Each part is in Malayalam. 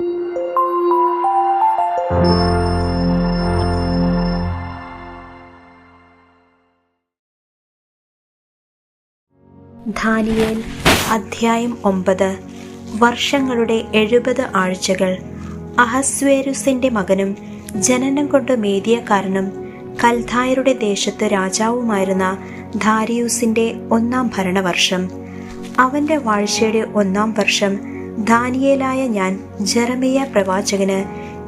ധാനിയേൽ അധ്യായം ഒമ്പത്. വർഷങ്ങളുടെ എഴുപത് ആഴ്ചകൾ. അഹസ്വേരുസിന്റെ മകനും ജനനം കൊണ്ട് മേദിയക്കാരനും കൽധായരുടെ ദേശത്ത് രാജാവുമായിരുന്ന ധാരിയൂസിന്റെ ഒന്നാം ഭരണവർഷം. അവന്റെ വാഴ്ചയുടെ ഒന്നാം വർഷം ധാനിയേലായ ഞാൻ ജെറമിയ പ്രവാചകന്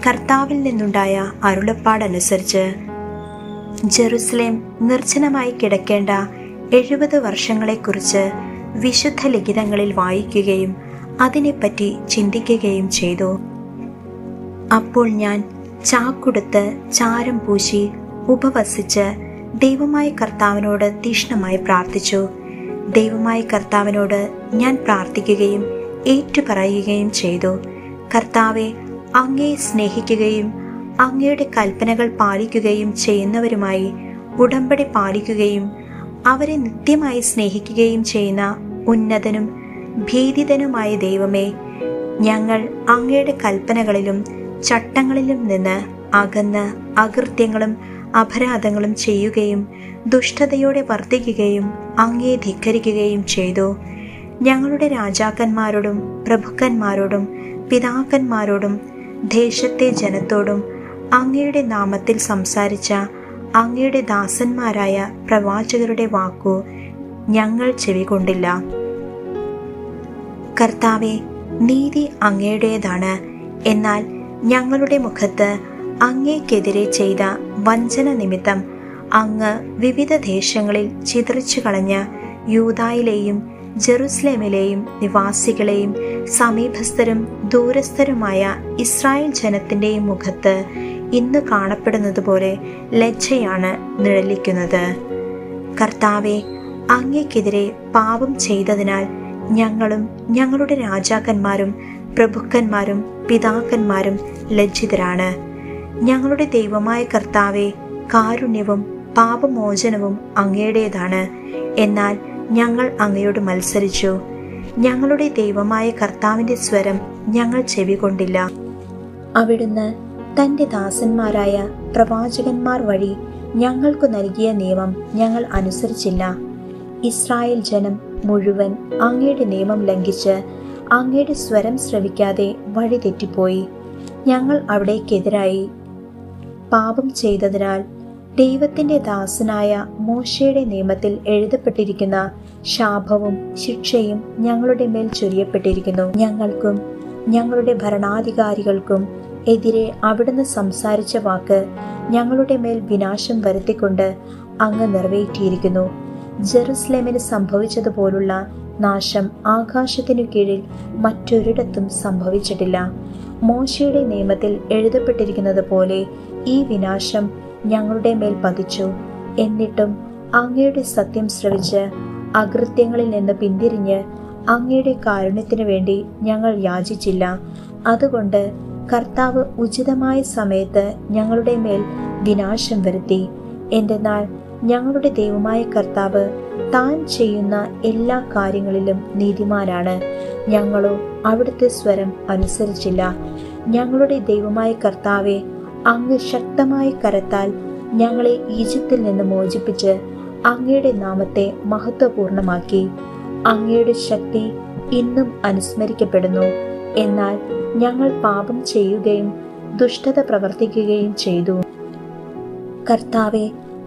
കർത്താവിൽ നിന്നുണ്ടായ അരുളപ്പാടനുസരിച്ച് ജെറുസലേം നിർജനമായി കിടക്കേണ്ട എഴുപത് വർഷങ്ങളെക്കുറിച്ച് വിശുദ്ധ ലിഖിതങ്ങളിൽ വായിക്കുകയും അതിനെപ്പറ്റി ചിന്തിക്കുകയും ചെയ്തു. അപ്പോൾ ഞാൻ ചാക്കുടുത്ത് ചാരം പൂശി ഉപവസിച്ച് ദൈവമായ കർത്താവിനോട് തീഷ്ണമായി പ്രാർത്ഥിച്ചു. ദൈവമായ കർത്താവിനോട് ഞാൻ പ്രാർത്ഥിക്കുകയും ഏറ്റുപറയുകയും ചെയ്തു. കർത്താവെ അങ്ങയെ സ്നേഹിക്കുകയും അങ്ങയുടെ കൽപ്പനകൾ പാലിക്കുകയും ചെയ്യുന്നവരുമായി ഉടമ്പടി പാലിക്കുകയും അവരെ നിത്യമായി സ്നേഹിക്കുകയും ചെയ്യുന്ന ഉന്നതനും ഭീതിതനുമായ ദൈവമേ ഞങ്ങൾ അങ്ങയുടെ കൽപ്പനകളിലും ചട്ടങ്ങളിലും നിന്ന് അകന്ന് അകൃത്യങ്ങളും അപരാധങ്ങളും ചെയ്യുകയും ദുഷ്ടതയോടെ വർദ്ധിക്കുകയും അങ്ങയെ ധിക്കരിക്കുകയും ചെയ്തു. ഞങ്ങളുടെ രാജാക്കന്മാരോടും പ്രഭുക്കന്മാരോടും പിതാക്കന്മാരോടും ദേശത്തെ ജനത്തോടും അങ്ങയുടെ നാമത്തിൽ സംസാരിച്ച അങ്ങയുടെ ദാസന്മാരായ പ്രവാചകരുടെ വാക്കു ഞങ്ങൾ ചെവികൊണ്ടില്ല. കർത്താവെ നീതി അങ്ങയുടേതാണ്. എന്നാൽ ഞങ്ങളുടെ മുഖത്ത് അങ്ങേക്കെതിരെ ചെയ്ത വഞ്ചന നിമിത്തം അങ്ങ് വിവിധ ദേശങ്ങളിൽ ചിതറിച്ചു കളഞ്ഞ യൂതായിലെയും ജെറുസലേമിലെയും നിവാസികളെയും സമീപസ്ഥരും ദൂരസ്ഥരുമായ ഇസ്രായേൽ ജനത്തിന്റെയും മുഖത്ത് ഇന്ന് കാണപ്പെടുന്നത് പോലെ ലജ്ജയാണ് നിഴലിക്കുന്നത്. കർത്താവെ അങ്ങേക്കെതിരെ പാപം ചെയ്തതിനാൽ ഞങ്ങളും ഞങ്ങളുടെ രാജാക്കന്മാരും പ്രഭുക്കന്മാരും പിതാക്കന്മാരും ലജ്ജിതരാണ്. ഞങ്ങളുടെ ദൈവമായ കർത്താവെ കാരുണ്യവും പാപമോചനവും അങ്ങയുടേതാണ്. എന്നാൽ ഞങ്ങൾ അങ്ങയോട് മത്സരിച്ചു. ഞങ്ങളുടെ ദൈവമായ കർത്താവിന്റെ സ്വരം ഞങ്ങൾ ചെവികൊണ്ടില്ല. അവിടുന്ന് തന്റെ ദാസന്മാരായ പ്രവാചകന്മാർ വഴി ഞങ്ങൾക്ക് നൽകിയ നിയമം ഞങ്ങൾ അനുസരിച്ചില്ല. ഇസ്രായേൽ ജനം മുഴുവൻ അങ്ങയുടെ നിയമം ലംഘിച്ച് അങ്ങയുടെ സ്വരം ശ്രവിക്കാതെ വഴി തെറ്റിപ്പോയി ഞങ്ങൾ അവിടേക്കെതിരായി പാപം ചെയ്തതിനാൽ ദൈവത്തിന്റെ ദാസനായ മോശയുടെ നിയമത്തിൽ എഴുതപ്പെട്ടിരിക്കുന്ന ശാപവും ശിക്ഷയും ഞങ്ങളുടെ മേൽ ചൊരിയപ്പെട്ടിരിക്കുന്നു. ഞങ്ങൾക്കും ഞങ്ങളുടെ ഭരണാധികാരികൾക്കും എതിരെ അവിടുന്ന് സംസാരിച്ച വാക്ക് ഞങ്ങളുടെ മേൽ വിനാശം വരുത്തിക്കൊണ്ട് അങ്ങ് നിറവേറ്റിയിരിക്കുന്നു. ജെറുസലേമിന് സംഭവിച്ചതുപോലുള്ള നാശം ആകാശത്തിനു കീഴിൽ മറ്റൊരിടത്തും സംഭവിച്ചിട്ടില്ല. മോശയുടെ നിയമത്തിൽ എഴുതപ്പെട്ടിരിക്കുന്നത് പോലെ ഈ വിനാശം ഞങ്ങളുടെ മേൽ പതിച്ചു. എന്നിട്ടും അങ്ങയുടെ സത്യം ശ്രവിച്ച് അകൃത്യങ്ങളിൽ നിന്ന് പിന്തിരിഞ്ഞ് അങ്ങയുടെ കാരുണ്യത്തിനു വേണ്ടി ഞങ്ങൾ യാചിച്ചില്ല. അതുകൊണ്ട് കർത്താവ് ഉചിതമായ സമയത്ത് ഞങ്ങളുടെ മേൽ വിനാശം വരുത്തി. എന്തെന്നാൽ ഞങ്ങളുടെ ദൈവമായ കർത്താവ് താൻ ചെയ്യുന്ന എല്ലാ കാര്യങ്ങളിലും നീതിമാനാണ്. ഞങ്ങളോ അവിടുത്തെ സ്വരം അനുസരിച്ചില്ല. ഞങ്ങളുടെ ദൈവമായ കർത്താവെ അങ്ങ് ശക്തമായ കരത്താൽ ഞങ്ങളെ ഈജിപ്തിൽ നിന്ന് മോചിപ്പിച്ച് അങ്ങയുടെ നാമത്തെ മഹത്വപൂർണമാക്കി. അങ്ങയുടെ ശക്തി ഇന്നും അനുസ്മരിക്കപ്പെടുന്നു. എന്നാൽ ഞങ്ങൾ പാപം ചെയ്യുകയും ദുഷ്ടത പ്രവർത്തിക്കുകയും ചെയ്തു. കർത്താവെ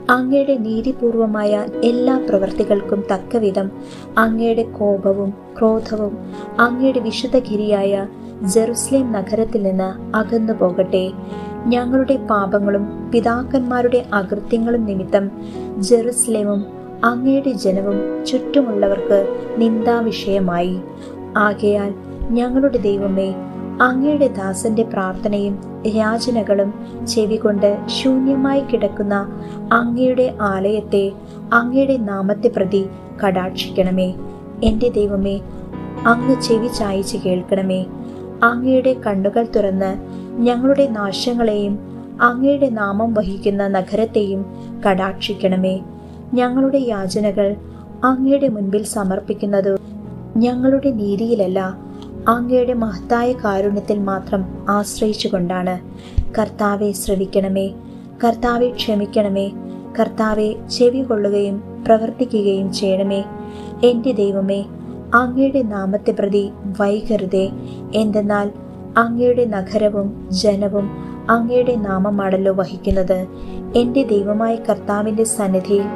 അങ്ങയുടെ നീതിപൂർവമായ എല്ലാ പ്രവൃത്തികൾക്കും തക്കവിധം അങ്ങയുടെ കോപവും ക്രോധവും അങ്ങയുടെ വിശുദ്ധഗിരിയായ ജെറുസലേം നഗരത്തിൽ നിന്ന് അകന്നു പോകട്ടെ ഞങ്ങളുടെ പാപങ്ങളും പിതാക്കന്മാരുടെ അകൃത്യങ്ങളും നിമിത്തം ജെറുസലേമും അങ്ങയുടെ ജനവും ചുറ്റുമുള്ളവർക്ക് നിന്ദാവിഷയമായി. ആകയാൽ ഞങ്ങളുടെ ദൈവമേ അങ്ങയുടെ ദാസന്റെ പ്രാർത്ഥനയും യാചനകളും ചെവികൊണ്ട് ശൂന്യമായി കിടക്കുന്ന അങ്ങയുടെ ആലയത്തെ അങ്ങയുടെ നാമത്തെ പ്രതി കടാക്ഷിക്കണമേ. എന്റെ ദൈവമേ അങ്ങ് ചെവി ചായച്ച് കേൾക്കണമേ. അങ്ങയുടെ കണ്ണുകൾ തുറന്ന് ഞങ്ങളുടെ നാശങ്ങളെയും അങ്ങയുടെ നാമം വഹിക്കുന്ന നഗരത്തെയും കടാക്ഷിക്കണമേ. ഞങ്ങളുടെ യാചനകൾ അങ്ങയുടെ മുൻപിൽ സമർപ്പിക്കുന്നത് ഞങ്ങളുടെ നീതിയിലല്ല അങ്ങയുടെ മഹത്തായ കാരുണ്യത്തിൽ മാത്രം ആശ്രയിച്ചുകൊണ്ടാണ്. കർത്താവെ ശ്രവിക്കണമേ. കർത്താവെ ക്ഷമിക്കണമേ. കർത്താവെ ചെവി കൊള്ളുകയും പ്രവർത്തിക്കുകയും ചെയ്യണമേ. എന്റെ ദൈവമേ അങ്ങയുടെ നാമത്തെ പ്രതി വൈകരുതേ. എന്തെന്നാൽ അങ്ങയുടെ നഗരവും ജനവും അങ്ങയുടെ നാമമാണല്ലോ വഹിക്കുന്നത്. എന്റെ ദൈവമായ കർത്താവിന്റെ സന്നിധിയിൽ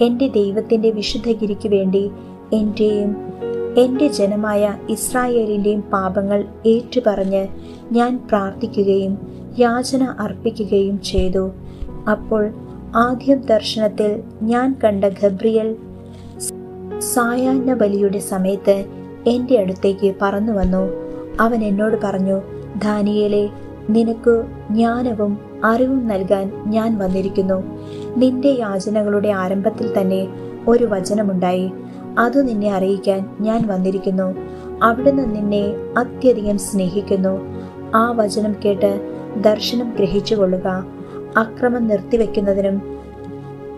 എന്റെ ദൈവത്തിന്റെ വിശുദ്ധഗിരിക്ക് വേണ്ടി എന്റെയും എന്റെ ജനമായ ഇസ്രായേലിന്റെയും പാപങ്ങൾ ഏറ്റുപറഞ്ഞ് ഞാൻ പ്രാർത്ഥിക്കുകയും യാചന അർപ്പിക്കുകയും ചെയ്തു. അപ്പോൾ ആദ്യം ദർശനത്തിൽ ഞാൻ കണ്ട ഗബ്രിയൽ സായാഹ്ന ബലിയുടെ സമയത്ത് എന്റെ അടുത്തേക്ക് പറന്നു വന്നു അവൻ എന്നോട് പറഞ്ഞു ദാനിയേലെ നിനക്ക് ജ്ഞാനവും അറിവും നൽകാൻ ഞാൻ വന്നിരിക്കുന്നു. നിന്റെ യാചനകളുടെ ആരംഭത്തിൽ തന്നെ ഒരു വചനമുണ്ടായി. അത് നിന്നെ അറിയിക്കാൻ ഞാൻ വന്നിരിക്കുന്നു. അവിടുന്ന് നിന്നെ അത്യധികം സ്നേഹിക്കുന്നു. ആ വചനം കേട്ട് ദർശനം ഗ്രഹിച്ചുകൊള്ളുക അക്രമം നിർത്തിവെക്കുന്നതിനും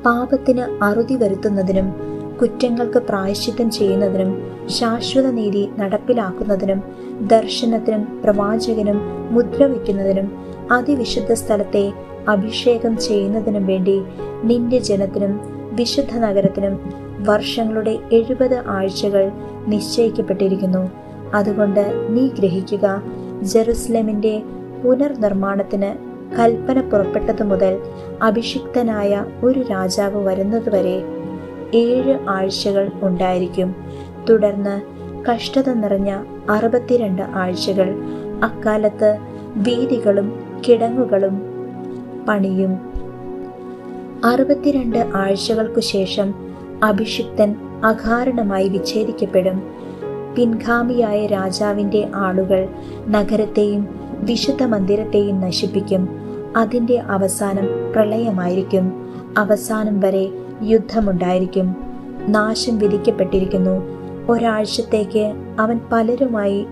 പാപത്തിന് അറുതി വരുത്തുന്നതിനും കുറ്റങ്ങൾക്ക് പ്രായശ്ചിത്തം ചെയ്യുന്നതിനും ശാശ്വത നീതി നടപ്പിലാക്കുന്നതിനും ദർശനത്തിനും പ്രവാചകനും മുദ്ര വയ്ക്കുന്നതിനും അതിവിശുദ്ധ സ്ഥലത്തെ അഭിഷേകം ചെയ്യുന്നതിനും വേണ്ടി നിന്റെ ജനത്തിനും വിശുദ്ധ നഗരത്തിനും വർഷങ്ങളുടെ എഴുപത് ആഴ്ചകൾ നിശ്ചയിക്കപ്പെട്ടിരിക്കുന്നു. അതുകൊണ്ട് നീ ഗ്രഹിക്കുക ജെറുസലേമിന്റെ പുനർനിർമ്മാണത്തിന് കൽപ്പന പുറപ്പെട്ടതു മുതൽ അഭിഷിക്തനായ ഒരു രാജാവ് വരുന്നതുവരെ ഏഴ് ആഴ്ചകൾ ഉണ്ടായിരിക്കും. തുടർന്ന് കഷ്ടത നിറഞ്ഞ അറുപത്തിരണ്ട് ആഴ്ചകൾ അക്കാലത്ത് വീതികളും കിടങ്ങുകളും പണിയും. അറുപത്തിരണ്ട് ആഴ്ചകൾക്കു ശേഷം അഭിഷിക്തൻ അകാരണമായി വിച്ഛേദിക്കപ്പെടും. പിൻഗാമിയായ രാജാവിന്റെ ആളുകൾ നഗരത്തെയും വിശുദ്ധ മന്ദിരത്തെയും നശിപ്പിക്കും. അതിന്റെ അവസാനം പ്രളയമായിരിക്കും. അവസാനം വരെ യുദ്ധമുണ്ടായിരിക്കും. നാശം വിധിക്കപ്പെട്ടിരിക്കുന്നു. ഒരാഴ്ചത്തേക്ക് അവൻ പലരുമായി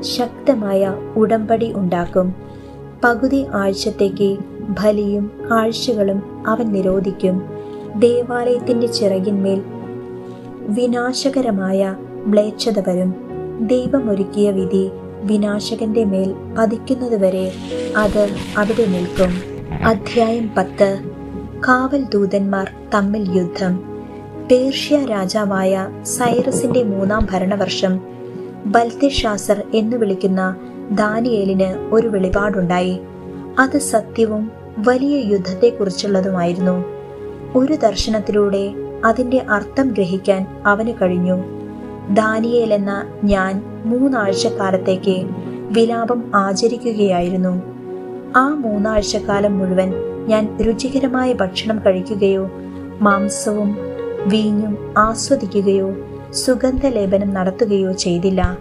ശക്തമായ ഉടമ്പടി ഉണ്ടാക്കും. പകുതി ആഴ്ചത്തേക്ക് ബലിയും കാഴ്ചകളും അവൻ നിരോധിക്കും. ദേവാലയത്തിന്റെ ചിറകിന്മേൽ വിനാശകരമായ മ്ലേച്ഛത വരും. ദൈവമൊരുക്കിയ വിധി വിനാശകന്റെ മേൽ പതിക്കുന്നതുവരെ അത് അവിടെ നിൽക്കും. അധ്യായം പത്ത്. കാവൽ ദൂതന്മാർ തമ്മിൽ യുദ്ധം. പേർഷ്യ രാജാവായ സൈറസിന്റെ മൂന്നാം ഭരണവർഷം ബൽത്തിഷാസർ എന്ന് വിളിക്കുന്ന ദാനിയേലിന് ഒരു വെളിപാടുണ്ടായി. അത് സത്യവും വലിയ യുദ്ധത്തെക്കുറിച്ചുള്ളതുമായിരുന്നു. ഒരു ദർശനത്തിലൂടെ അതിന്റെ അർത്ഥം ഗ്രഹിക്കാൻ അവന് കഴിഞ്ഞു. ദാനിയേൽ എന്ന ഞാൻ മൂന്നാഴ്ചക്കാലത്തേക്ക് വിലാപം ആചരിക്കുകയായിരുന്നു. ആ മൂന്നാഴ്ചക്കാലം മുഴുവൻ ഞാൻ രുചികരമായ ഭക്ഷണം കഴിക്കുകയോ മാംസവും വീഞ്ഞും ആസ്വദിക്കുകയോ സുഗന്ധലേപനം നടത്തുകയോ ചെയ്തില്ല.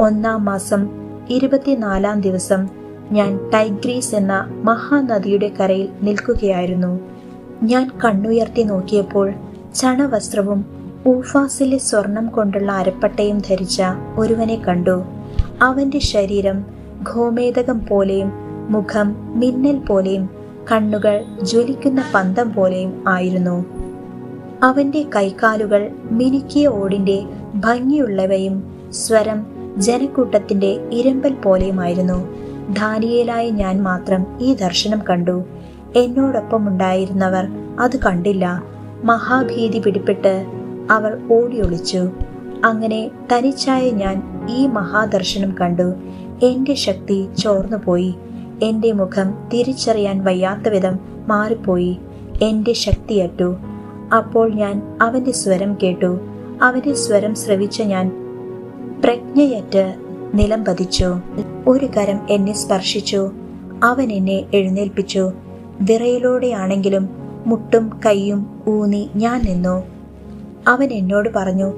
ഒന്നാം മാസം ഇരുപത്തിനാലാം ദിവസം ഞാൻ ടൈഗ്രീസ് എന്ന മഹാനദിയുടെ കരയിൽ നിൽക്കുകയായിരുന്നു. ഞാൻ കണ്ണുയർത്തി നോക്കിയപ്പോൾ ചണവസ്ത്രവും ഊഫാസിലെ സ്വർണം കൊണ്ടുള്ള അരപ്പട്ടയും ധരിച്ച ഒരുവനെ കണ്ടു. അവന്റെ ശരീരം ഗോമേതകം പോലെയും മുഖം മിന്നൽ പോലെയും കണ്ണുകൾ ജ്വലിക്കുന്ന പന്തം പോലെയും ആയിരുന്നു. അവന്റെ കൈകാലുകൾ മിനുക്കിയ ഓടിന്റെ ഭംഗിയുള്ളവയും സ്വരം ജനക്കൂട്ടത്തിന്റെ ഇരമ്പൽ പോലെയുമായിരുന്നു. ധാനിയേലായ ഞാൻ മാത്രം ഈ ദർശനം കണ്ടു. എന്നോടൊപ്പം ഉണ്ടായിരുന്നവർ അത് കണ്ടില്ല. മഹാഭീതി പിടിപ്പെട്ട് അവർ ഓടിയൊളിച്ചു. അങ്ങനെ തനിച്ചായ ഞാൻ ഈ മഹാദർശനം കണ്ടു. എന്റെ ശക്തി ചോർന്നുപോയി. എന്റെ മുഖം തിരിച്ചറിയാൻ വയ്യാത്ത വിധം മാറിപ്പോയി. എന്റെ ശക്തിയറ്റു അപ്പോൾ ഞാൻ അവന്റെ സ്വരം കേട്ടു. അവന്റെ സ്വരം ശ്രവിച്ച ഞാൻ പ്രജ്ഞയറ്റ് നിലം പതിച്ചു. ഒരു കരം എന്നെ സ്പർശിച്ചു. അവൻ എന്നെ എഴുന്നേൽപ്പിച്ചു. വിറയിലൂടെയാണെങ്കിലും മുട്ടും കൈയും ഊന്നി ഞാൻ നിന്നു. അവൻ എന്നോട് പറഞ്ഞു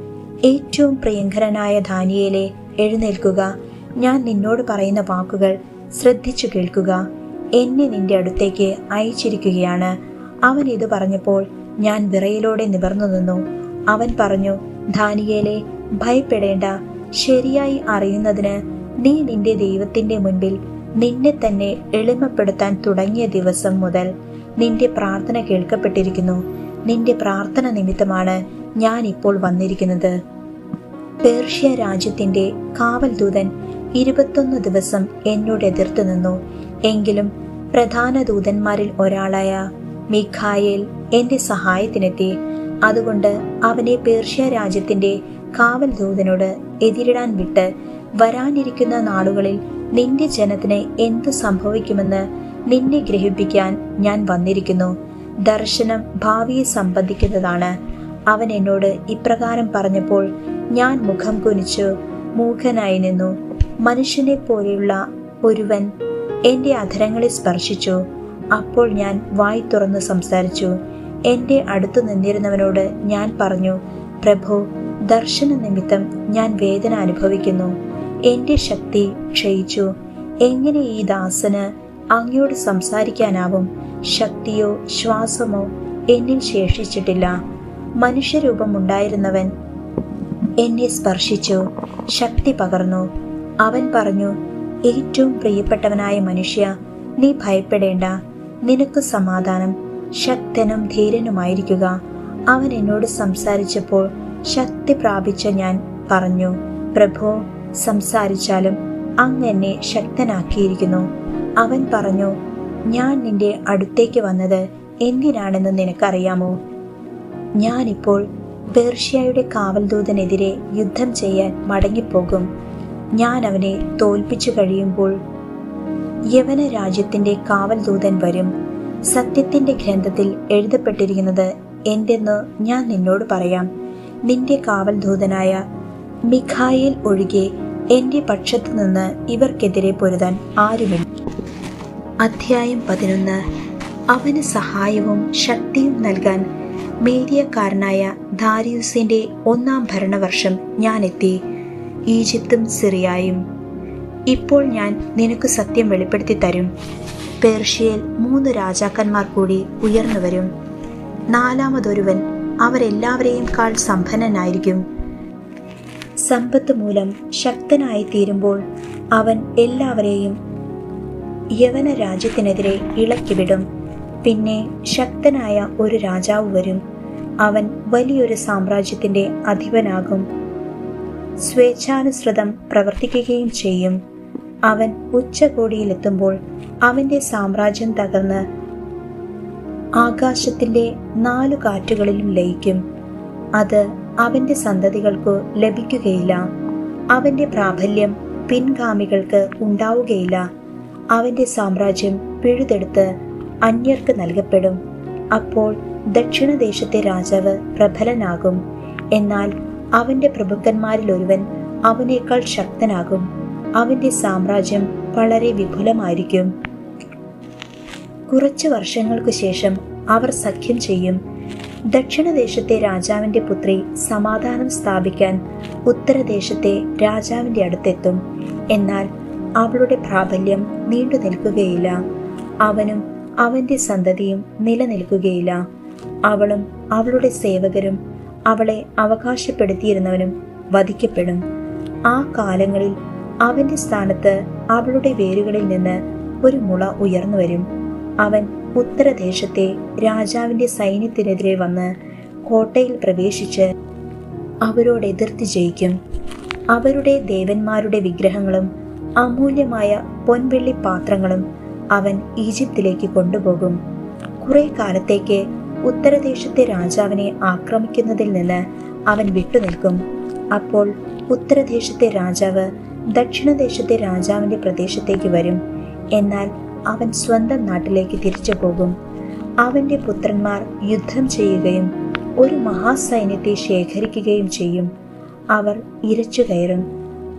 ഏറ്റവും പ്രിയങ്കരനായ ധാനിയേലെ എഴുന്നേൽക്കുക. ഞാൻ നിന്നോട് പറയുന്ന വാക്കുകൾ ശ്രദ്ധിച്ചു കേൾക്കുക. എന്നെ നിന്റെ അടുത്തേക്ക് അയച്ചിരിക്കുകയാണ്. അവൻ ഇത് പറഞ്ഞപ്പോൾ ഞാൻ വിറയിലൂടെ നിവർന്നു നിന്നു. അവൻ പറഞ്ഞു ധാനിയേലെ ഭയപ്പെടേണ്ട. ശരിയായി അറിയുന്നതിന് നീ നിന്റെ ദൈവത്തിന്റെ മുൻപിൽ നിന്നെ തന്നെ എളിമപ്പെടുത്താൻ തുടങ്ങിയ ദിവസം മുതൽ നിന്റെ പ്രാർത്ഥന കേൾക്കപ്പെട്ടിരിക്കുന്നു. നിന്റെ പ്രാർത്ഥന നിമിത്തമാണ് ഞാൻ ഇപ്പോൾ വന്നിരിക്കുന്നത്. പേർഷ്യ രാജ്യത്തിന്റെ കാവൽ ദൂതൻ ഇരുപത്തൊന്ന് ദിവസം എന്നോട് എതിർത്തു നിന്നു. എങ്കിലും പ്രധാന ദൂതന്മാരിൽ ഒരാളായ മിഖായേൽ എന്റെ സഹായത്തിനെത്തി. അതുകൊണ്ട് അവനെ പേർഷ്യ രാജ്യത്തിന്റെ കാവൽ ദൂതനോട് എതിരിടാൻ വിട്ട് വരാനിരിക്കുന്ന നാളുകളിൽ നിന്റെ ജനത്തിന് എന്തു സംഭവിക്കുമെന്ന് നിന്നെ ഗ്രഹിപ്പിക്കാൻ ഞാൻ വന്നിരിക്കുന്നു. ദർശനം ഭാവിയെ സംബന്ധിക്കുന്നതാണ്. അവൻ എന്നോട് ഇപ്രകാരം പറഞ്ഞപ്പോൾ ഞാൻ മുഖം കുനിച്ചു. മൂഖനായി നിന്നു. മനുഷ്യനെ പോലെയുള്ള ഒരുവൻ എന്റെ അധരങ്ങളെ സ്പർശിച്ചു. അപ്പോൾ ഞാൻ വായി തുറന്ന് സംസാരിച്ചു. എന്റെ അടുത്തു നിന്നിരുന്നവനോട് ഞാൻ പറഞ്ഞു പ്രഭു ദർശന നിമിത്തം ഞാൻ വേദന അനുഭവിക്കുന്നു. എന്റെ ശക്തി ക്ഷയിച്ചു. എങ്ങനെ ഈ ദാസന് അങ്ങയോട് സംസാരിക്കാനാവും? ശക്തിയോ ശ്വാസമോ എന്നിൽ ശേഷിച്ചിട്ടില്ല. മനുഷ്യരൂപമുണ്ടായിരുന്നവൻ എന്നെ സ്പർശിച്ചു. ശക്തി പകർന്നു. അവൻ പറഞ്ഞു ഏറ്റവും പ്രിയപ്പെട്ടവനായ മനുഷ്യ നീ ഭയപ്പെടേണ്ട. നിനക്ക് സമാധാനം. ശക്തനും ധീരനുമായിരിക്കുക. അവൻ എന്നോട് സംസാരിച്ചപ്പോൾ ശക്തി പ്രാപിച്ച ഞാൻ പറഞ്ഞു പ്രഭു സംസാരിച്ചാലും അങ്ങ് എന്നെ ശക്തനാക്കിയിരിക്കുന്നു. അവൻ പറഞ്ഞു ഞാൻ നിന്റെ അടുത്തേക്ക് വന്നത് എന്തിനാണെന്ന് നിനക്കറിയാമോ? ഞാനിപ്പോൾ പേർഷ്യയുടെ കാവൽദൂതനെതിരെ യുദ്ധം ചെയ്യാൻ മടങ്ങിപ്പോകും. ഞാൻ അവനെ തോൽപ്പിച്ചു കഴിയുമ്പോൾ യവന രാജ്യത്തിന്റെ കാവൽദൂതൻ വരും. സത്യത്തിന്റെ ഗ്രന്ഥത്തിൽ എഴുതപ്പെട്ടിരിക്കുന്നത് എന്തെന്ന് ഞാൻ നിന്നോട് പറയാം. നിന്റെ കാവൽ ദൂതനായ മിഖായേൽ ഒഴികെ എന്റെ പക്ഷത്തു നിന്ന് ഇവർക്കെതിരെ പൊരുതാൻ ആരുമില്ല. അധ്യായം പതിനൊന്ന്. അവന് സഹായവും ശക്തിയും നൽകാൻ മേരിയക്കാരനായ ധാരിയുസിന്റെ ഒന്നാം ഭരണവർഷം ഞാനെത്തി. ഈജിപ്തും സിറിയായും. ഇപ്പോൾ ഞാൻ നിനക്ക് സത്യം വെളിപ്പെടുത്തി തരും. പേർഷ്യയിൽ മൂന്ന് രാജാക്കന്മാർ കൂടി ഉയർന്നു വരും. നാലാമതൊരുവൻ അവരെല്ലാവരെയും കാൾ സമ്പന്നനായിരിക്കും. സമ്പത്ത് മൂലം ശക്തനായി തീരുമ്പോൾ അവൻ എല്ലാവരെയും യവന രാജ്യത്തിനെതിരെ ഇളക്കിവിടും. പിന്നെ ശക്തനായ ഒരു രാജാവ് വരും. അവൻ വലിയൊരു സാമ്രാജ്യത്തിന്റെ അധിപനാകും. സ്വേച്ഛാനുസൃതം പ്രവർത്തിക്കുകയും ചെയ്യും. അവൻ ഉച്ചകോടിയിലെത്തുമ്പോൾ അവന്റെ സാമ്രാജ്യം തകർന്ന് ആകാശത്തിന്റെ നാലു കാറ്റുകളിലും ലയിക്കും. അത് അവന്റെ സന്തതികൾക്കു ലഭിക്കുകയില്ല. അവന്റെ പ്രാബല്യം പിൻഗാമികൾക്ക് ഉണ്ടാവുകയില്ല. അവന്റെ സാമ്രാജ്യം പിഴുതെടുത്ത് അന്യർക്ക് നൽകപ്പെടും. അപ്പോൾ ദക്ഷിണദേശത്തെ രാജാവ് പ്രബലനാകും. എന്നാൽ അവന്റെ പ്രഭുക്കന്മാരിൽ ഒരുവൻ അവനേക്കാൾ ശക്തനാകും. അവന്റെ സാമ്രാജ്യം വളരെ വിപുലമായിരിക്കും. കുറച്ചു വർഷങ്ങൾക്കു ശേഷം അവർ സഖ്യം ചെയ്യും. ദക്ഷിണദേശത്തെ രാജാവിന്റെ പുത്രി സമാധാനം സ്ഥാപിക്കാൻ ഉത്തരദേശത്തെ രാജാവിന്റെ അടുത്തെത്തും. എന്നാൽ അവളുടെ പ്രാബല്യം നീണ്ടു നിൽക്കുകയില്ല. അവനും അവന്റെ സന്തതിയും നിലനിൽക്കുകയില്ല. അവളും അവളുടെ സേവകരും അവളെ അവകാശപ്പെടുത്തിയിരുന്നവനും വധിക്കപ്പെടും. ആ കാലങ്ങളിൽ അവന്റെ സ്ഥാനത്ത് അവളുടെ വേരുകളിൽ നിന്ന് ഒരു മുള ഉയർന്നു വരും. അവൻ ഉത്തരദേശത്തെ രാജാവിന്റെ സൈന്യത്തിനെതിരെ വന്ന് കോട്ടയിൽ പ്രവേശിച്ച് അവരോട് എതിർത്ത് ജയിക്കും. അവരുടെ ദേവന്മാരുടെ വിഗ്രഹങ്ങളും അമൂല്യമായ പൊൻവെള്ളി പാത്രങ്ങളും അവൻ ഈജിപ്തിലേക്ക് കൊണ്ടുപോകും. കുറെ കാലത്തേക്ക് ഉത്തരദേശത്തെ രാജാവിനെ ആക്രമിക്കുന്നതിൽ നിന്ന് അവൻ വിട്ടുനിൽക്കും. അപ്പോൾ ഉത്തരദേശത്തെ രാജാവ് ദക്ഷിണദേശത്തെ രാജാവിന്റെ പ്രദേശത്തേക്ക് വരും. എന്നാൽ അവൻ സ്വന്തം നാട്ടിലേക്ക് തിരിച്ചു പോകും. അവന്റെ പുത്രന്മാർ യുദ്ധം ചെയ്യുകയും ഒരു മഹാസൈന്യത്തെ ശേഖരിക്കുകയും ചെയ്യും. അവർ ഇരച്ചു കയറും.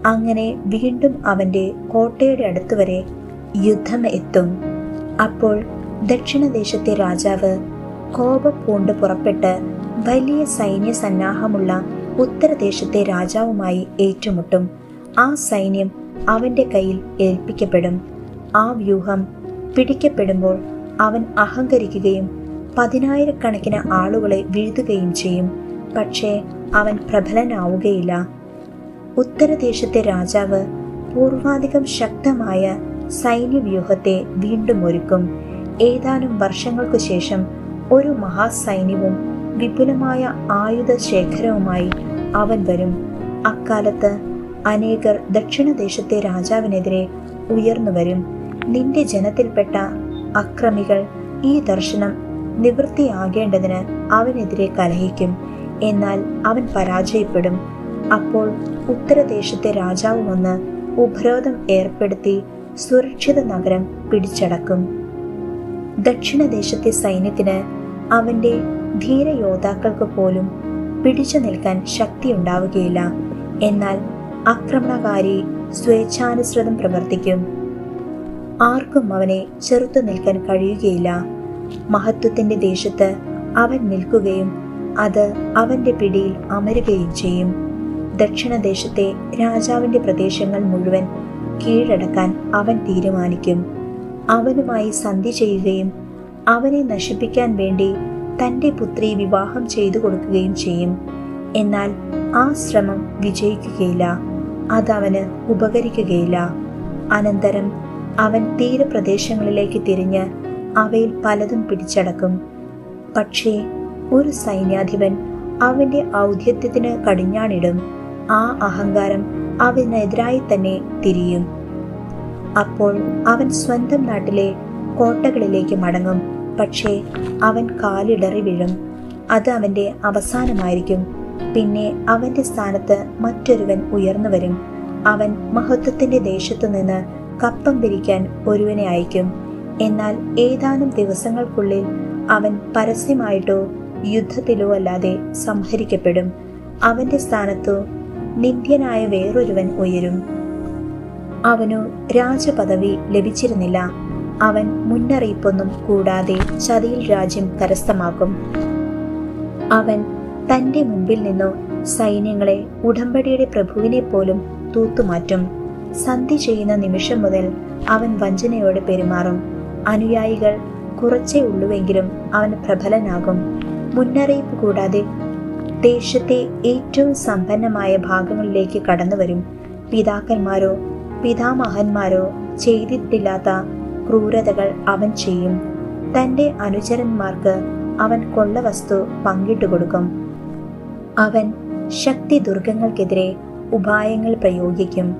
അങ്ങനെ വീണ്ടും അവന്റെ കോട്ടയുടെ അടുത്തുവരെ യുദ്ധം എത്തും. അപ്പോൾ ദക്ഷിണദേശത്തെ രാജാവ് കോപം പൂണ്ട് പുറപ്പെട്ട് വലിയ സൈന്യ സന്നാഹമുള്ള ഉത്തരദേശത്തെ രാജാവുമായി ഏറ്റുമുട്ടും. ആ സൈന്യം അവന്റെ കയ്യിൽ ഏൽപ്പിക്കപ്പെടും. ആ വ്യൂഹം പിടിക്കപ്പെടുമ്പോൾ അവൻ അഹങ്കരിക്കുകയും പതിനായിരക്കണക്കിന് ആളുകളെ വീഴ്ത്തുകയും ചെയ്യും. പക്ഷേ അവൻ പ്രബലനാവുകയില്ല. ഉത്തരദേശത്തെ രാജാവ് പൂർവാധികം ശക്തമായ സൈന്യവ്യൂഹത്തെ വീണ്ടും ഒരുക്കും. ഏതാനും വർഷങ്ങൾക്കു ശേഷം ഒരു മഹാസൈന്യവും വിപുലമായ ആയുധ ശേഖരവുമായി അവൻ വരും. അക്കാലത്ത് അനേകർ ദക്ഷിണദേശത്തെ രാജാവിനെതിരെ ഉയർന്നു വരും. നിന്റെ ജനത്തിൽപ്പെട്ട അക്രമികൾ ഈ ദർശനം നിവൃത്തിയാകേണ്ടതിന് അവനെതിരെ കലഹിക്കും. എന്നാൽ അവൻ പരാജയപ്പെടും. അപ്പോൾ ഉത്തരദേശത്തെ രാജാവ് വന്ന് ഉപരോധം ഏർപ്പെടുത്തി സുരക്ഷിത നഗരം പിടിച്ചടക്കും. ദക്ഷിണദേശത്തെ സൈന്യത്തിന് അവന്റെ ധീരയോദ്ധാക്കൾക്ക് പോലും പിടിച്ചു നിൽക്കാൻ ശക്തിയുണ്ടാവുകയില്ല. എന്നാൽ ആക്രമണകാരി സ്വേച്ഛാനുസൃതം പ്രവർത്തിക്കും. ആർക്കും അവനെ ചെറുത്തു നിൽക്കാൻ കഴിയുകയില്ല. മഹത്വത്തിന്റെ ദേശത്ത് അവൻ നിൽക്കുകയും അത് അവന്റെ പിടിയിൽ അമരുകയും ചെയ്യും. ദക്ഷിണദേശത്തെ രാജാവിന്റെ പ്രദേശങ്ങൾ മുഴുവൻ കീഴടക്കാൻ അവൻ തീരുമാനിക്കും. അവനുമായി സന്ധി ചെയ്യുകയും അവനെ നശിപ്പിക്കാൻ വേണ്ടി തന്റെ പുത്രി വിവാഹം ചെയ്തു കൊടുക്കുകയും ചെയ്യും. എന്നാൽ ആ ശ്രമം വിജയിക്കുകയില്ല. അതവന് ഉപകരിക്കുകയില്ല. അനന്തരം അവൻ തീരപ്രദേശങ്ങളിലേക്ക് തിരിഞ്ഞ് അവയിൽ പലതും പിടിച്ചടക്കും. പക്ഷേ ഒരു സൈന്യാധിപൻ അവന്റെ ഔദ്യത്യത്തിന് കടിഞ്ഞാണിടും. ആ അഹങ്കാരം അവനെതിരായി തന്നെ തിരിയും. അപ്പോൾ അവൻ സ്വന്തം നാട്ടിലെ കോട്ടകളിലേക്ക് മടങ്ങും. പക്ഷേ അവൻ കാലിടറി വീഴും. അത് അവന്റെ അവസാനമായിരിക്കും. പിന്നെ അവന്റെ സ്ഥാനത്ത് മറ്റൊരുവൻ ഉയർന്നു വരും. അവൻ മഹത്വത്തിന്റെ ദേശത്തു നിന്ന് കപ്പം പിരിക്കാൻ ഒരുവനെ അയക്കും. എന്നാൽ ഏതാനും ദിവസങ്ങൾക്കുള്ളിൽ അവൻ പരസ്യമായിട്ടോ യുദ്ധത്തിലോ അല്ലാതെ സംഹരിക്കപ്പെടും. അവന്റെ സ്ഥാനത്തു നിന്ദ്യനായ വേറൊരുവൻ ഉയരും. അവനു രാജപദവി ലഭിച്ചിരുന്നില്ല. അവൻ മുന്നറിയിപ്പൊന്നും കൂടാതെ ചതിയിൽ രാജ്യം കരസ്ഥമാക്കും അവൻ തന്റെ മുമ്പിൽ നിന്നു സൈന്യങ്ങളെ ഉടമ്പടിയുടെ പ്രഭുവിനെ പോലും തൂത്തുമാറ്റും. സന്ധി ചെയ്യുന്ന നിമിഷം മുതൽ അവൻ വഞ്ചനയോടെ പെരുമാറും. അനുയായികൾ കുറച്ചേ ഉള്ളുവെങ്കിലും അവൻ പ്രബലനാകും. മുന്നറിയിപ്പ് കൂടാതെ ദേശത്തെ ഏറ്റവും സമ്പന്നമായ ഭാഗങ്ങളിലേക്ക് കടന്നുവരും. പിതാക്കന്മാരോ പിതാമഹന്മാരോ ചെയ്തിട്ടില്ലാത്ത ക്രൂരതകൾ അവൻ ചെയ്യും. തന്റെ അനുചരന്മാർക്ക് അവൻ കൊള്ളവസ്തു പങ്കിട്ടു കൊടുക്കും. അവൻ ശക്തി ദുർഗങ്ങൾക്കെതിരെ ഉപായങ്ങൾ പ്രയോഗിക്കും.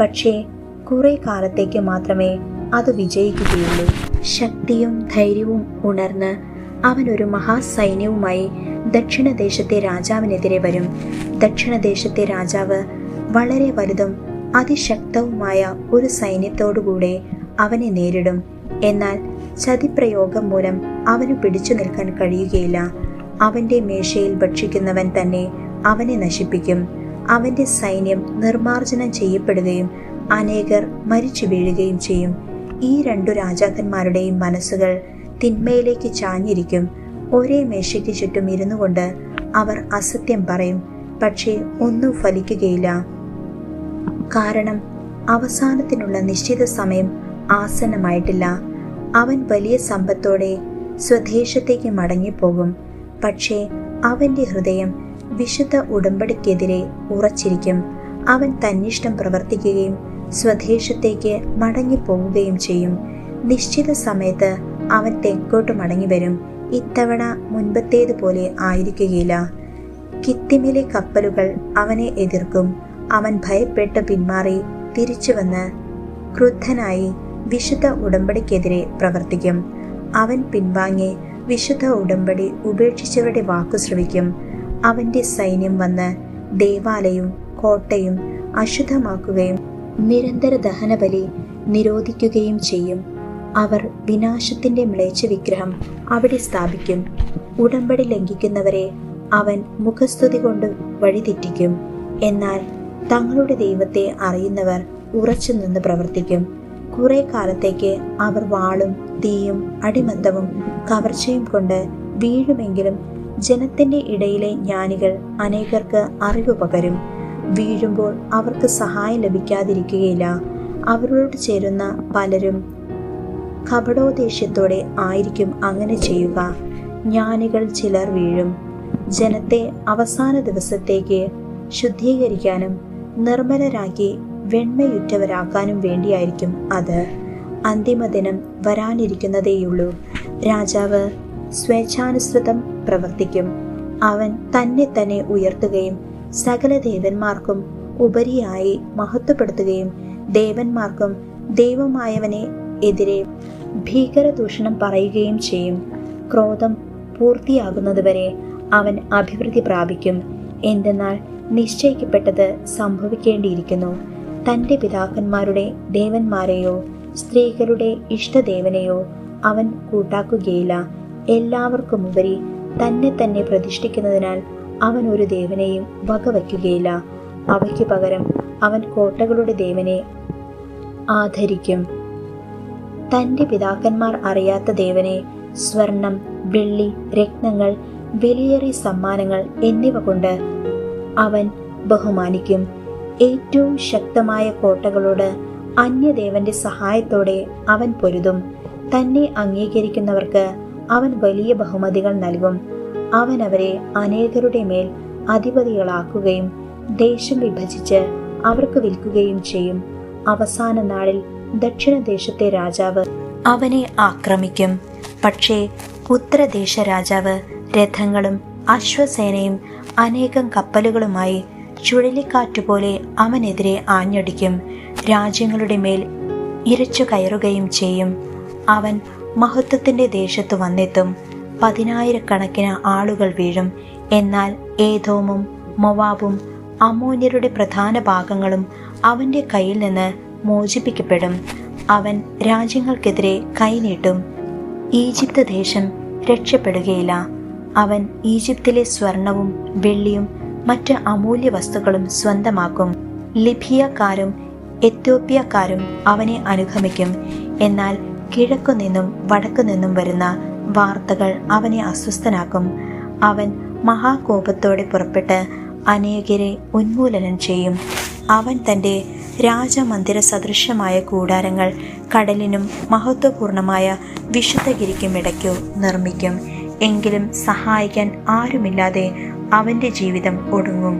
പക്ഷേ കുറെ കാലത്തേക്ക് മാത്രമേ അത് വിജയിക്കുകയുള്ളൂ. ശക്തിയും ധൈര്യവും ഉണർന്ന് അവൻ ഒരു മഹാസൈന്യവുമായി ദക്ഷിണദേശത്തെ രാജാവിനെതിരെ വരും. ദക്ഷിണദേശത്തെ രാജാവ് വളരെ വലുതും അതിശക്തവുമായ ഒരു സൈന്യത്തോടുകൂടെ അവനെ നേരിടും. എന്നാൽ ചതിപ്രയോഗം മൂലം അവന് പിടിച്ചു നിൽക്കാൻ കഴിയുകയില്ല. അവന്റെ മേശയിൽ ഭക്ഷിക്കുന്നവൻ തന്നെ അവനെ നശിപ്പിക്കും. അവന്റെ സൈന്യം നിർമാർജനം ചെയ്യപ്പെടുകയും അനേകർ മരിച്ചു വീഴുകയും ചെയ്യും. ഈ രണ്ടു രാജാക്കന്മാരുടെയും മനസ്സുകൾ തിന്മയിലേക്ക് ചാഞ്ഞിരിക്കും. ഒരേ മേശയ്ക്ക് ചുറ്റും ഇരുന്നു കൊണ്ട് അവർ അസത്യം പറയും പക്ഷേ ഒന്നും ഫലിക്കുകയില്ല. കാരണം അവസാനത്തിനുള്ള നിശ്ചിത സമയം ആസന്നമായിട്ടില്ല. അവൻ വലിയ സമ്പത്തോടെ സ്വദേശത്തേക്ക് മടങ്ങിപ്പോകും. പക്ഷേ അവന്റെ ഹൃദയം വിശുദ്ധ ഉടമ്പടിക്കെതിരെ ഉറച്ചിരിക്കും. അവൻ തന്നിഷ്ടം പ്രവർത്തിക്കുകയും സ്വദേശത്തേക്ക് മടങ്ങിപ്പോവുകയും ചെയ്യും. നിശ്ചിത സമയത്ത് അവൻ തെക്കോട്ട് മടങ്ങി വരും ഇത്തവണ മുൻപത്തേതുപോലെ ആയിരിക്കുകയില്ല. കിത്തിമിലെ കപ്പലുകൾ അവനെ എതിർക്കും. അവൻ ഭയപ്പെട്ട് പിന്മാറി തിരിച്ചു വന്ന് ക്രുദ്ധനായി വിശുദ്ധ ഉടമ്പടിക്കെതിരെ പ്രവർത്തിക്കും. അവൻ പിൻവാങ്ങി വിശുദ്ധ ഉടമ്പടി ഉപേക്ഷിച്ചവരുടെ വാക്കു ശ്രവിക്കും. അവന്റെ സൈന്യം വന്ന് ദേവാലയവും കോട്ടയും അശുദ്ധമാക്കുകയും നിരന്തര ദഹനബലി നിരോധിക്കുകയും ചെയ്യും. അവർ വിനാശത്തിന്റെ മ്ലേച്ഛ വിഗ്രഹം അവിടെ സ്ഥാപിക്കും. ഉടമ്പടി ലംഘിക്കുന്നവരെ അവൻ മുഖസ്തുതി കൊണ്ട് വഴിതെറ്റിക്കും. എന്നാൽ തങ്ങളുടെ ദൈവത്തെ അറിയുന്നവർ ഉറച്ചു നിന്ന് പ്രവർത്തിക്കും. കുറെ കാലത്തേക്ക് അവർ വാളും തീയും അടിമന്തവും കവർച്ചയും കൊണ്ട് വീഴുമെങ്കിലും ജനത്തിന്റെ ഇടയിലെ ജ്ഞാനികൾ അനേകർക്ക് അറിവ് പകരും. വീഴുമ്പോൾ അവർക്ക് സഹായം ലഭിക്കാതിരിക്കുകയില്ല. അവരോട് ചേരുന്ന പലരും കപടോദ്ദേശ്യത്തോടെ ആയിരിക്കും അങ്ങനെ ചെയ്യുക. ജ്ഞാനികൾ ചിലർ വീഴും. ജനത്തെ അവസാന ദിവസത്തേക്ക് ശുദ്ധീകരിക്കാനും നിർമ്മലരാക്കി വെണ്മയുറ്റവരാക്കാനും വേണ്ടിയായിരിക്കും അത്. അന്തിമദിനം വരാനിരിക്കുന്നതേയുള്ളൂ. രാജാവ് സ്വേച്ഛാനുസൃതം പ്രവർത്തിക്കും. അവൻ തന്നെ തന്നെ ഉയർത്തുകയും സകല ദേവന്മാർക്കും ഉപരിയായി മഹത്വപ്പെടുത്തുകയും ദേവന്മാർക്കും ദൈവമായവനെ എതിരെ ഭീകരദൂഷണം പറയുകയും ചെയ്യും. ക്രോധം പൂർത്തിയാകുന്നതുവരെ അവൻ അഭിവൃദ്ധി പ്രാപിക്കും. എന്തെന്നാൽ നിശ്ചയിക്കപ്പെട്ടത് സംഭവിക്കേണ്ടിയിരിക്കുന്നു. തന്റെ പിതാക്കന്മാരുടെ ദേവന്മാരെയോ സ്ത്രീകളുടെ ഇഷ്ടദേവനെയോ അവൻ കൂട്ടാക്കുകയില്ല. എല്ലാവർക്കുമുപരി തന്നെ തന്നെ പ്രതിഷ്ഠിക്കുന്നതിനാൽ അവൻ ഒരു ദേവനെയും വകവയ്ക്കുകയില്ല. അവയ്ക്ക് പകരം അവൻ കോട്ടകളുടെ ദേവനെ ആദരിക്കും. തന്റെ പിതാക്കന്മാർ അറിയാത്ത ദേവനെ സ്വർണം വെള്ളി രത്നങ്ങൾ വിലയേറിയ സമ്മാനങ്ങൾ എന്നിവ കൊണ്ട് അവൻ ബഹുമാനിക്കും. ഏറ്റവും ശക്തമായ കോട്ടകളോട് അന്യദേവന്റെ സഹായത്തോടെ അവൻ പൊരുതും. തന്നെ അംഗീകരിക്കുന്നവർക്ക് അവൻ വലിയ ബഹുമതികൾ നൽകും. അവൻ അവരെ അനേകരുടെ മേൽ അധിപതികളാക്കുകയും ദേശം വിഭജിച്ച് അവർക്ക് വിൽക്കുകയും ചെയ്യും. അവസാന നാളിൽ ദക്ഷിണദേശത്തെ രാജാവ് അവനെ ആക്രമിക്കും. പക്ഷേ ഉത്തരദേശ രാജാവ് രഥങ്ങളും അശ്വസേനയും അനേകം കപ്പലുകളുമായി ചുഴലിക്കാറ്റുപോലെ അവനെതിരെ ആഞ്ഞടിക്കും. രാജ്യങ്ങളുടെ മേൽ ഇരച്ചു കയറുകയും ചെയ്യും. അവൻ മഹത്വത്തിന്റെ ദേശത്ത് വന്നെത്തും. പതിനായിരക്കണക്കിന് ആളുകൾ വീഴും. എന്നാൽ ഏതോമും മൊവാബും അമോന്യരുടെ പ്രധാന ഭാഗങ്ങളും അവന്റെ കയ്യിൽ നിന്ന് മോചിപ്പിക്കപ്പെടും. അവൻ രാജ്യങ്ങൾക്കെതിരെ കൈനീട്ടും. ഈജിപ്ത് ദേശം രക്ഷപ്പെടുകയില്ല. അവൻ ഈജിപ്തിലെ സ്വർണവും വെള്ളിയും മറ്റ് അമൂല്യ വസ്തുക്കളും സ്വന്തമാക്കും. ലിബിയക്കാരും എത്യോപ്യക്കാരും അവനെ അനുഗമിക്കും. എന്നാൽ കിഴക്കു നിന്നും വടക്കു നിന്നും വരുന്ന വാർത്തകൾ അവനെ അസ്വസ്ഥനാക്കും. അവൻ മഹാകോപത്തോടെ പുറപ്പെട്ട് അനേകരെ ഉന്മൂലനം ചെയ്യും. അവൻ തന്റെ രാജമന്ദിര സദൃശമായ കൂടാരങ്ങൾ കടലിനും മഹത്വപൂർണമായ വിശുദ്ധഗിരിക്കും ഇടയ്ക്കു നിർമ്മിക്കും. എങ്കിലും സഹായിക്കാൻ ആരുമില്ലാതെ അവന്റെ ജീവിതം ഒടുങ്ങും.